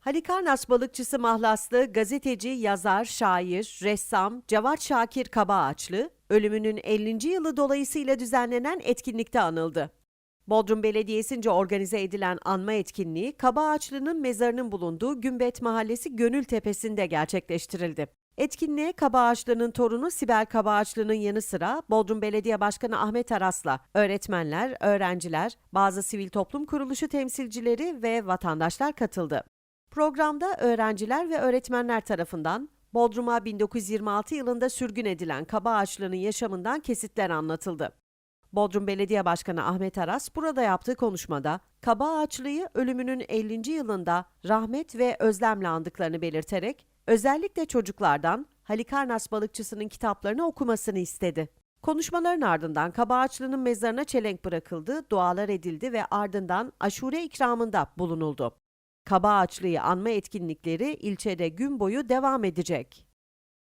Halikarnas balıkçısı mahlaslı gazeteci, yazar, şair, ressam Cevat Şakir Kabaağaçlı, ölümünün 50. yılı dolayısıyla düzenlenen etkinlikte anıldı. Bodrum Belediyesi'nce organize edilen anma etkinliği Kabaağaçlı'nın mezarının bulunduğu Gümbet Mahallesi Gönül Tepesi'nde gerçekleştirildi. Etkinliğe Kabaağaçlı'nın torunu Sibel Kabaağaçlı'nın yanı sıra Bodrum Belediye Başkanı Ahmet Aras'la öğretmenler, öğrenciler, bazı sivil toplum kuruluşu temsilcileri ve vatandaşlar katıldı. Programda öğrenciler ve öğretmenler tarafından Bodrum'a 1926 yılında sürgün edilen Kaba Ağaçlı'nın yaşamından kesitler anlatıldı. Bodrum Belediye Başkanı Ahmet Aras burada yaptığı konuşmada Kaba Ağaçlı'yı ölümünün 50. yılında rahmet ve özlemle andıklarını belirterek özellikle çocuklardan Halikarnas balıkçısının kitaplarını okumasını istedi. Konuşmaların ardından Kaba Ağaçlı'nın mezarına çelenk bırakıldı, dualar edildi ve ardından aşure ikramında bulunuldu. Kaba Ağaçlı'yı anma etkinlikleri ilçede gün boyu devam edecek.